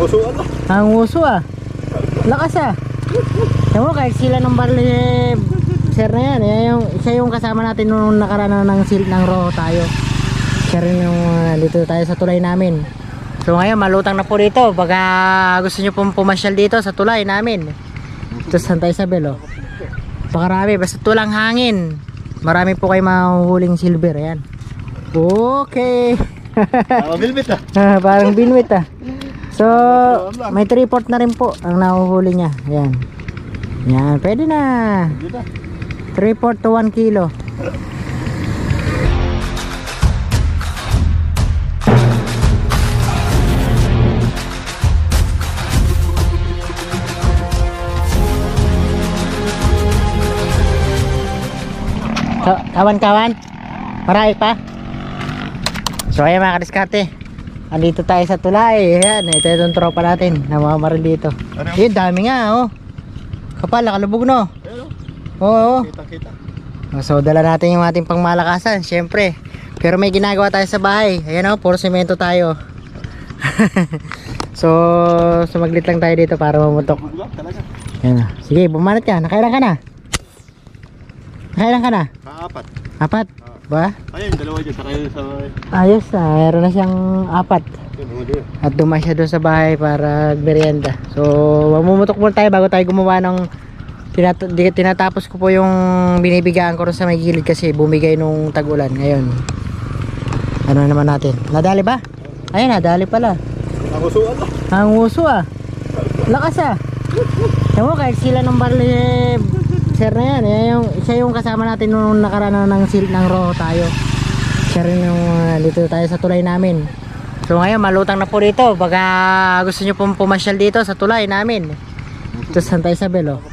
Usuan na. Ang uso ah. Lakas ah. Ewan mo, kahit sila ng barley eh, sir na yan. Yan yung, siya yung kasama natin nung nakaraan ng sil ng roho tayo. Siya rin yung uh, dito tayo sa tulay namin. So ngayon, malutang na po dito. Baka gusto nyo pong pumasyal dito sa tulay namin. Ito sa Santa Isabel oh. Pakarami, basta tulang hangin. Marami po kayo mahuhuling silver. Ayan. Okay. Ah, bilbit ah. Ah, parang binwit ah. So, may 3 port na rin po ang nahuhuli niya. Yan. Yan, pwede na. Dito. 3 port to 1 kilo. Ka- Kawan-kawan? Marami pa? So ayan mga kadiskarte Andito tayo sa tulay Ayan, ito yung tropa natin Namamaril dito Ano? Yun, dami nga oh Kapal, nakalubog no Oo oh. Kita kita. So dala natin yung ating pangmalakasan Siyempre Pero may ginagawa tayo sa bahay Ayan oh, puro semento tayo So sumaglit lang tayo dito para mamutok Buga talaga. Ayan na. Sige, bumanat ka Nakailan ka na? Nakailan ka na? Kaapat. Apat? Ba? Ayun, dalawa dyan. Saka yun sa... Ayos na, meron na siyang apat at dumaan siya doon sa bahay para merienda. So, mamumutok muna tayo bago tayo gumawa ng tinat tinatapos ko po yung binibigaan ko rin sa may gilid kasi bumigay nung tag-ulan ngayon. Ano naman natin? Nadali ba? Ayun, nadali pala. Ang usuan na. Ang uso ah. Lakas ah. Ewan kahit sila ng barley boxer na yan. Yan yung, siya yung kasama natin nung nakaraan ng silk ng roho tayo. Siya rin yung uh, dito tayo sa tulay namin. So ngayon malutang na po dito. Baka gusto nyo pong pumasyal dito sa tulay namin. Ito Santa Isabel oh.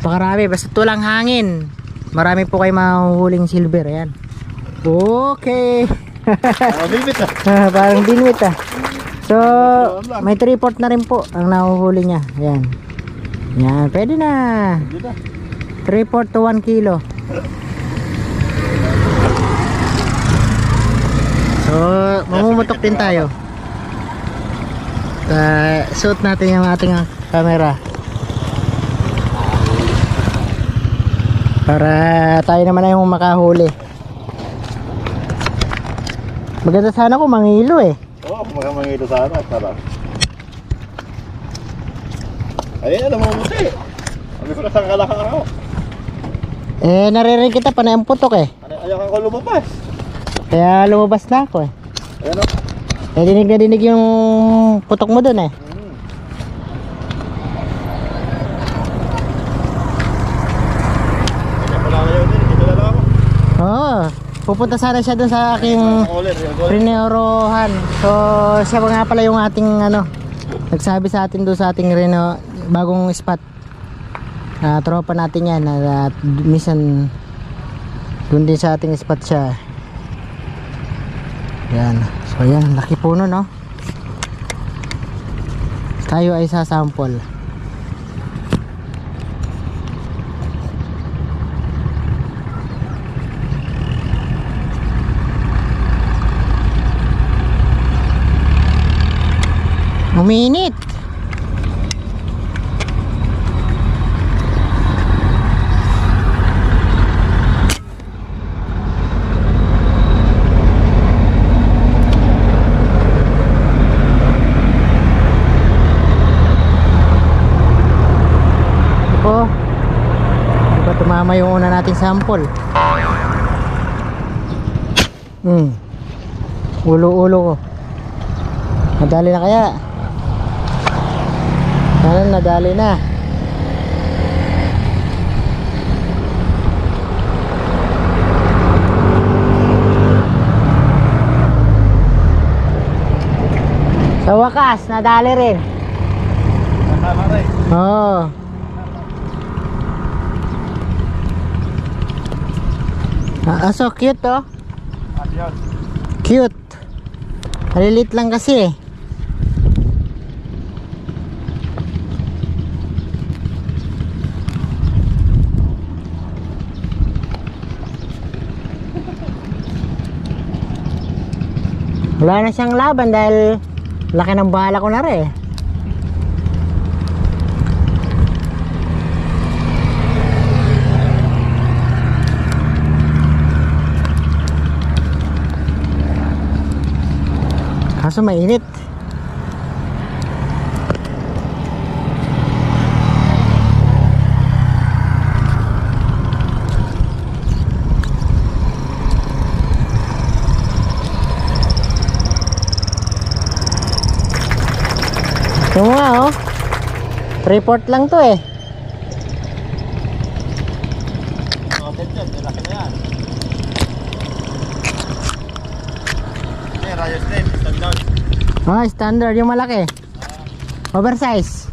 Pakarami. Basta tulang hangin. Marami po kayo mahuhuling silver. Ayan. Okay. Parang binwit ah. Parang binwit. So, may 3 na rin po ang nahuhuli niya. Ayan. Yan, pwede na. Pwede na. 3-4 to 1 kilo. So mamumutok din tayo. Uh, suot natin yung ating ah, camera. Para tayo naman ay makahuli. Maganda sana kung mangilo eh. Oo oh, kung mangilo sana sarap ayun alam mo mo siya eh sabi ko na sangkala ka ako eh, naririnig kita pa na yung putok eh. Ano, ayaw ko lumabas. Kaya lumabas na ako eh. Ayun o. Eh, dinig na dinig yung putok mo dun eh. Pala kayo din. Dito na lang ako. Oo. Pupunta sana siya dun sa aking Ang ulit. yung ulit. Rineorohan. So, siya nga pala yung ating ano, nagsabi sa atin doon sa ating Reno, bagong spot. Ah, tropa natin yan. At minsan, doon din sa ating spot siya. Yan. So, yan. Laki puno, no? Tayo ay sasample. Uminit. Ito po. Di ba tumama yung una nating sample? Hmm. Ulo-ulo ko. Nadali na kaya? Sana nadali na. Sa wakas, nadali rin. Tama rin. Ah, so cute oh. Cute. Malilit lang kasi eh. Wala na siyang laban dahil laki ng bala ko na rin eh. Kaso mainit. Ito nga oh. Report lang to eh. Rocket yan, malaki na yan. Hindi, rayos din, standard. Ah, standard yung malaki. Oversize.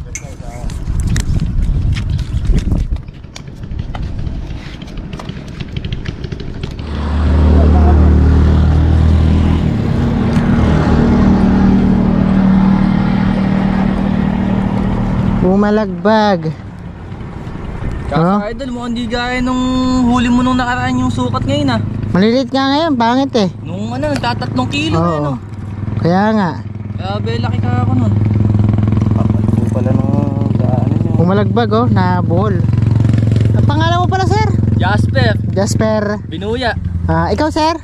Bumalagbag. Kaso Oh? idol, mukhang di gaya nung huli mo nung nakaraan yung sukat ngayon ah. Malilit nga ngayon, pangit eh. Nung ano, nagtatatlong kilo Oo. eh no. Kaya nga, Grabe, laki ka ako nun. Papalit po pala ng daanan nyo. bumalagbag oh, na buhol. Ang pangalan mo pala sir? Jasper, Jasper. Binuya. Ah, ikaw sir?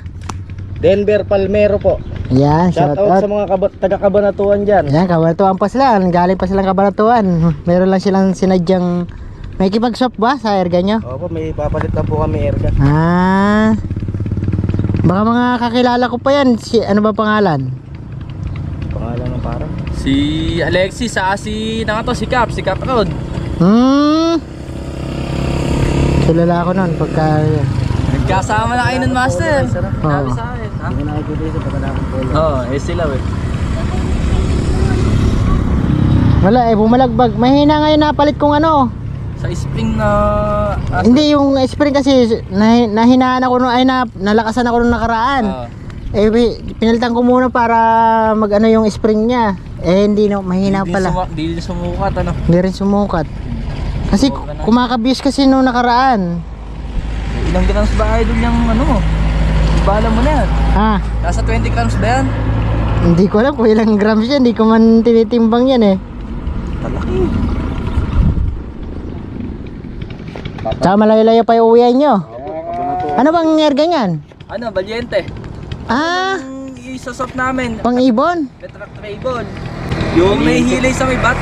Denver Palmero po. Yan, Shout shout out out. sa mga kabat taga-kabanatuan dyan. Yan, kabanatuan pa sila. Galing pa silang kabanatuan. Meron lang silang sinadyang... May kipag-shop ba sa erga nyo? Opo, may papalit na po kami airgun. Ah. Baka mga kakilala ko pa yan. Si, ano ba pangalan? Pangalan ng parang. Si Alexis, saka si, na to, si Cap, si Cap Road. Hmm. Kilala ko nun pagka... Nagkasama na kayo nun, Master. Oo. Sabi sa akin, ha? Hindi ko nakikita sa pagkadamang polo. Oo, eh sila eh. Wala eh, bumalagbag. Mahina ngayon napalit kong ano. Sa spring na... ah, Hindi, yung spring kasi nah, nahinaan ako nung, ay na, nalakasan ako nung nakaraan. ah, Eh, pi- pinalitan ko muna para mag-ano yung spring niya. Eh, hindi na, mahina di, pala. suma- di sumukat, ano. Hindi rin sumukat. Kasi na. kumakabis kasi nung nakaraan. Ilang grams ba idol yung ano? Bala mo na yan. Ah, Nasa 20 grams ba yan? hindi ko alam kung ilang grams yan. Hindi ko man tinitimbang yan eh. Malaki. Tsaka malayo-layo pa yung uwian nyo. Ano bang erga niyan? Ano, Valiente. Ah, isasop namin, pang ibon. Petrac Traygon. Yung may hilay sa may bat.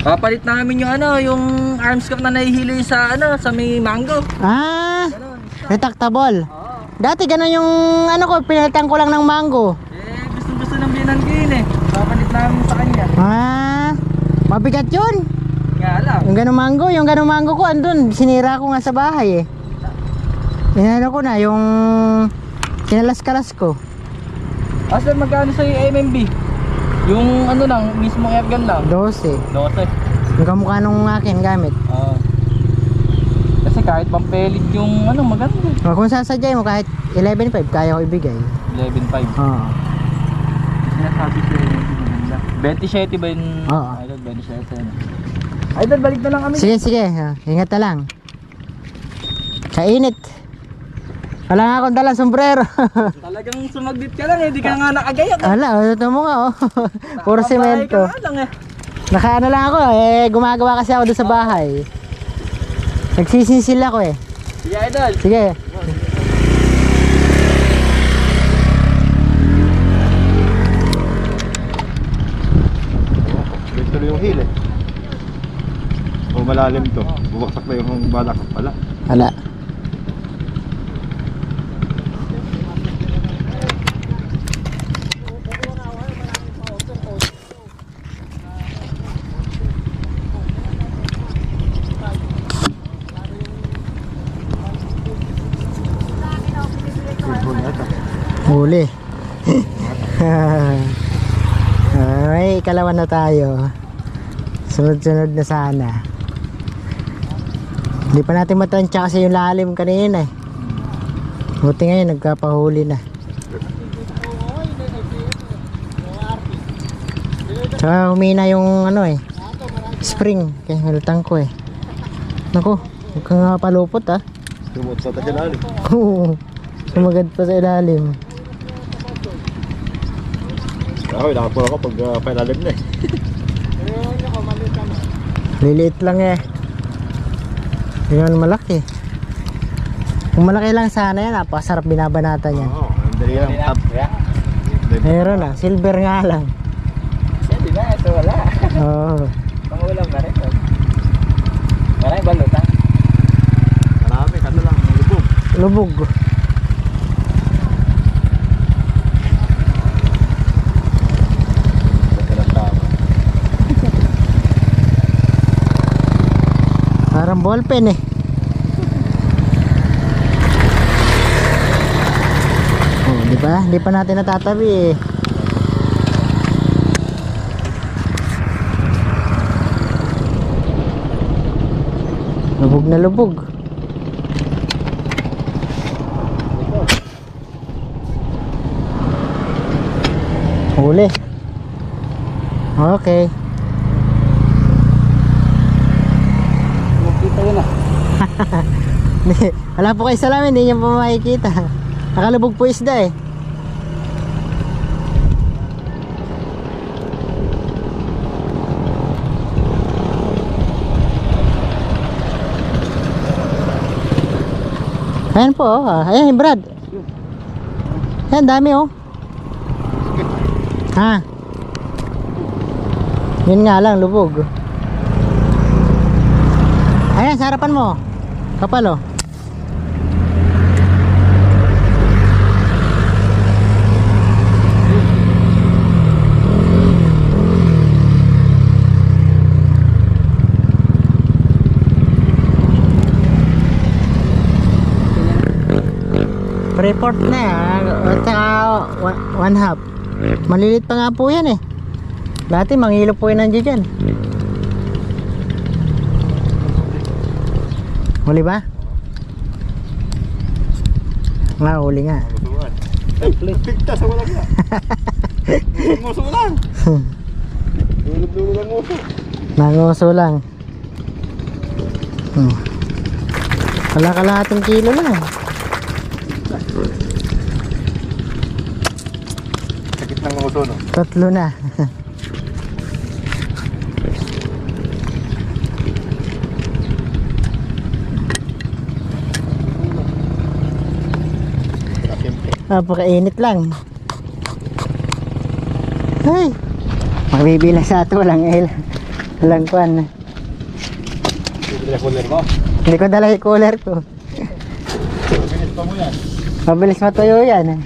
Papalit namin yung ano, yung arms cap na nahihilay sa ano, sa may mango. Ah, retractable. Oo. Dati ganun yung ano ko, pinalitan ko lang ng mango. Eh, gusto gusto ng binan ko yun eh. Papalit namin sa kanya. Ah, mabigat yun. Nga lang. Yung ganung mango, yung ganung mango ko andun, sinira ko nga sa bahay eh. Inano ko na, yung kinalas-kalas ko. Asa magkano sa MMB? Yung ano lang, mismo airgun lang. 12. 12. Yung kamukha nung akin gamit. Oo. Kasi kahit pampelit yung ano, maganda. O, kung sasadyay mo kahit 11.5 kaya ko ibigay. 11.5. Oo. Sinasabi ko yun, maganda. 27 ba yun? Oo. Idol, 27. ano? Idol, balik na lang kami. Sige, sige. Ah, Ingat na lang. Kainit. Wala nga akong dalang sombrero. Talagang sumaglit ka lang eh, di ka nga nakagayak. eh. Wala, ito mo nga oh. Puro semento. eh. Nakaano lang ako eh, gumagawa kasi ako doon sa bahay. Nagsisisil ako eh. Sige, idol. Sige. Ganito yung hill eh. O malalim to. Bubaksak na yung balak pala. Wala. Football na to. Huli. Ay, ikalawan na tayo. Sunod-sunod na sana. Hindi pa natin matansya kasi yung lalim kanina eh. Buti ngayon, nagkapahuli na. Tsaka humina yung ano eh. Spring. Kaya nalutang ko eh. Naku, huwag kang nga palupot ah. Sumagad pa sa ilalim. Ako, nakapura ako pag uh, pailalim na eh. Liliit lang eh. Yun malaki. Kung malaki lang sana yan, napakasarap binabanatan yan. Oo, ang dali lang. Tap. Meron na, silver nga lang. Hindi na, so wala. Oo. Pangulam na rin. Maraming balot ha? Marami, kato lang, lubog. Lubog. Basta lang tama. Parang ballpen eh. Oh, di ba? Hindi pa natin natatabi eh. Lubog na lubog. Huli. Okay. Kita yun ah. Hindi, wala po kayo salamin, hindi niyo po makikita. Nakalubog po isda eh. Ayan po, oh. ah. ayan Brad. Ayan, dami oh. Ha? Yun nga lang, lubog. Ayan, sa harapan mo. Kapal oh. Report na ah. At saka one, one half. Malilit pa nga po yan eh. Dati mangilo po yan nandiyan dyan. Huli ba? Nga, huli nga. Ay, pigtas sa walang nga. Nguso lang. Lulog-lulog ang nguso. Nanguso lang. Hmm. Wala kalahating kilo lang. Sakit ng nguso, no? Tatlo na. Siyempre. Napakainit lang. Ay! Magbibila sa ato walang il. Walang kwan. Hindi ko dala yung cooler ko. Binis pa mo yan. Mabilis matuyo yan.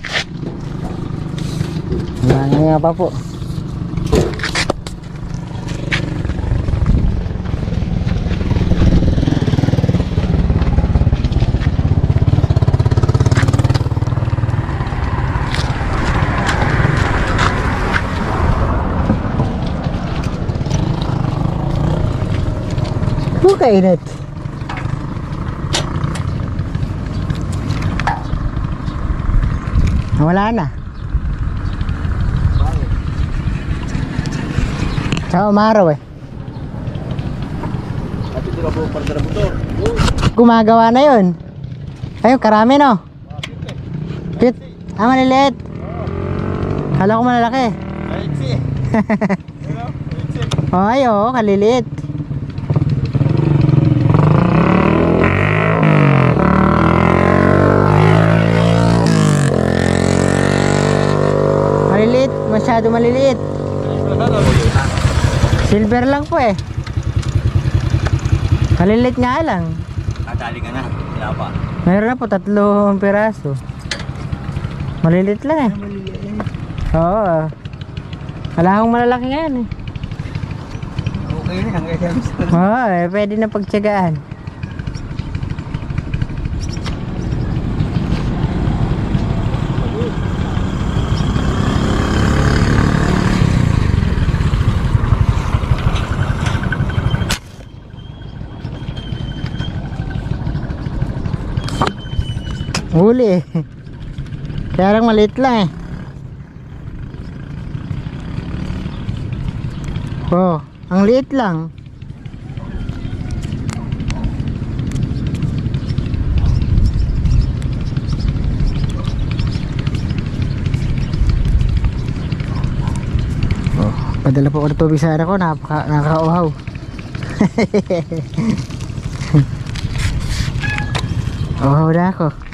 nga nga pa po. Kainit. Wala na. Tsaka umaraw eh. Gumagawa na yun. Ayun, karami no. Cute. Ah, maliliit. Kala ko malalaki. Ay. Oh, ay, oo, kaliliit. Masyado maliliit. Silver lang po eh. Maliliit nga lang. Nadali ka na. Wala pa. Meron na po tatlong piraso. Maliliit lang eh. Oo. Wala akong malalaki nga yan eh. Okay na. Hanggang Oo, eh, pwede na pagtsagaan. Huli eh. Kaya lang maliit lang eh. Oh, ang liit lang. Oh, padala po ako ng tubig sa ko, napaka, nakakauhaw. Uhaw na ako.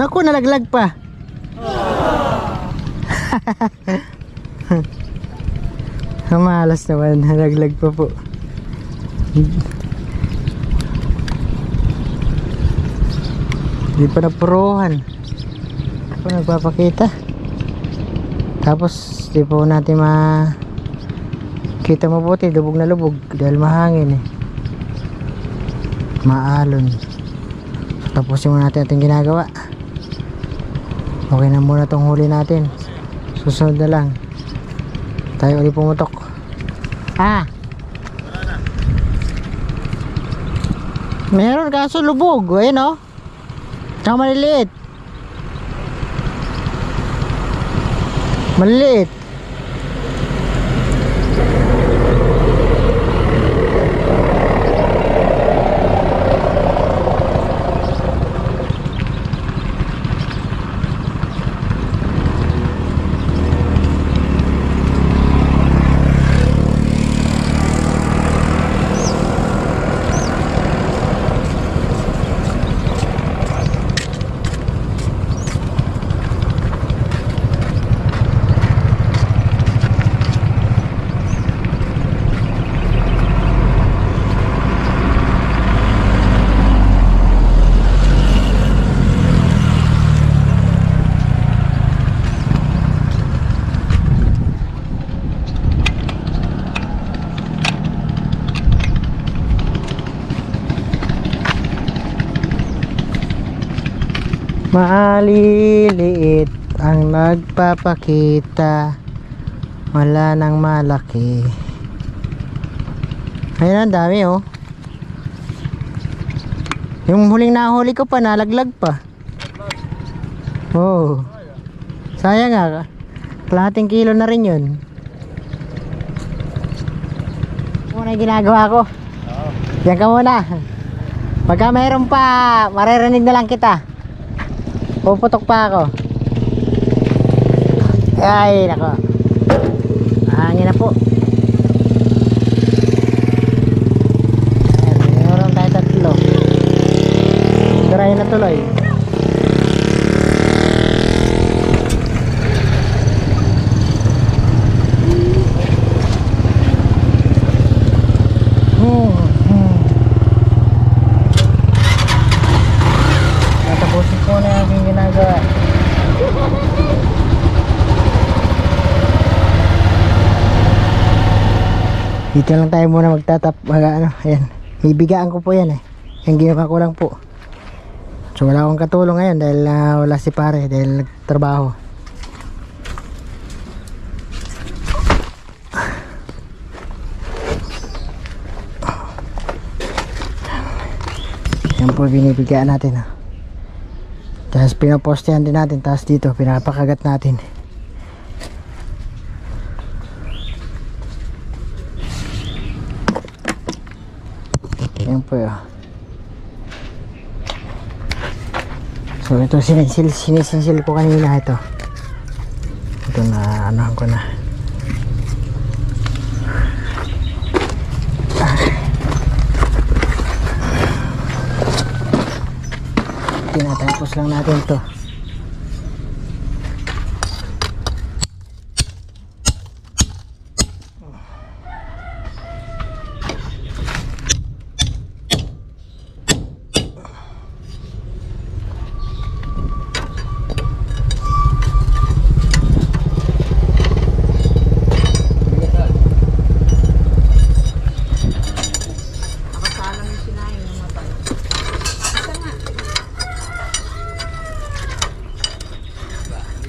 Naku, nalaglag pa. Malas naman, nalaglag pa po. Hindi pa napuruhan. Hindi pa nagpapakita. Tapos, di po natin ma... Kita mabuti, lubog na lubog. Dahil mahangin eh. Maalon. So, tapusin muna natin ating ginagawa. Okay na muna tong huli natin. Susunod na lang. Tayo ulit pumutok. Ah! Meron kaso lubog. Ayun oh. Tsaka maliliit. Maliliit. Maliliit ang nagpapakita. Wala nang malaki. Ayun ang dami oh. Yung huling nahuli ko pa nalaglag pa. Oh. Sayang nga Kalahating kilo na rin yun. Muna yung ginagawa ko. Yan ka muna. Pagka mayroon pa Maririnig na lang kita Puputok pa ako. Ay, nako. Hangin na po. Meron tayo tatlo. Tirahin na tuloy. Hmm, hmm. Natapusin ko na yung aking ginagawa. Dito lang tayo muna magtatap, mag, ano, ayan. Bibigaan ko po yan eh. Yung ginawa ko lang po. So wala akong katulong ngayon dahil ah, wala si pare dahil nagtrabaho. Yan po binibigaan natin ha. Tapos pinapostehan din natin. Tapos dito pinapakagat natin. Po yun. So ito sinisil, sinisinsil ko kanina ito. Ito na anuhan ko na. Tinatapos lang natin to.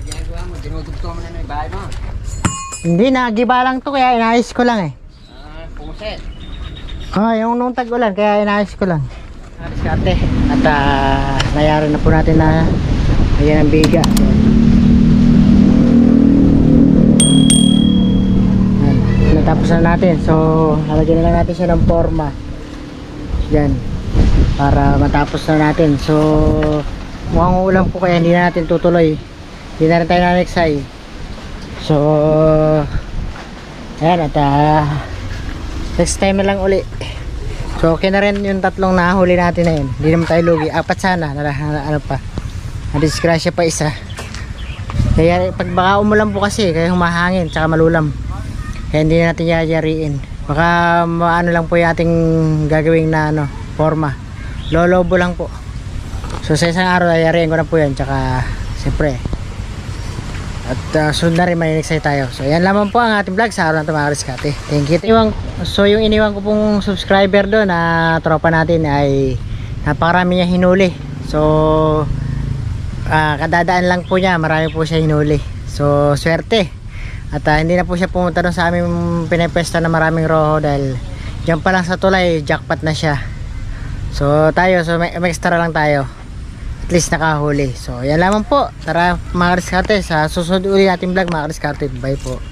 Ginagawa mo, dinudugto mo na ng bahay mo. Hindi, nagiba lang to kaya inayos ko lang eh. Ah, puset. Ah, yung nung tag-ulan kaya inayos ko lang. Diskarte. At ah, nayari na po natin na ayan ang biga. Natapos na natin. So, lalagyan na lang natin siya ng forma. Yan. Para matapos na natin. So, mukhang ulam po kaya hindi na natin tutuloy. Hindi na rin tayo naneksay. So, ayan at ah, next time lang uli. So okay na rin yung tatlong nahuli natin na yun. Hindi naman tayo lugi. Apat sana. Na, ano pa. Nadisgrasya pa isa. Kaya pag baka umulan po kasi, kaya humahangin, tsaka malulam. Kaya hindi na natin yayariin. Baka maano lang po yung ating gagawing na ano, forma. Lolobo lang po. So sa isang araw, yayariin ko na po yan. Tsaka, siyempre, at uh, sunod na rin maninig tayo. So yan lamang po ang ating vlog sa araw na ito mga kariskate. Thank you. Iniwan, so yung iniwan ko pong subscriber doon na tropa natin ay napakarami niya hinuli. So ah, kadadaan lang po niya, marami po siya hinuli. So swerte. At ah, hindi na po siya pumunta doon sa aming pinepesta na maraming roho dahil dyan pa lang sa tulay, jackpot na siya. So tayo, so may, may extra lang tayo at least nakahuli. So, yan lamang po. Tara mga kariskarte, sa susunod uli natin vlog mga kariskarte. Bye po.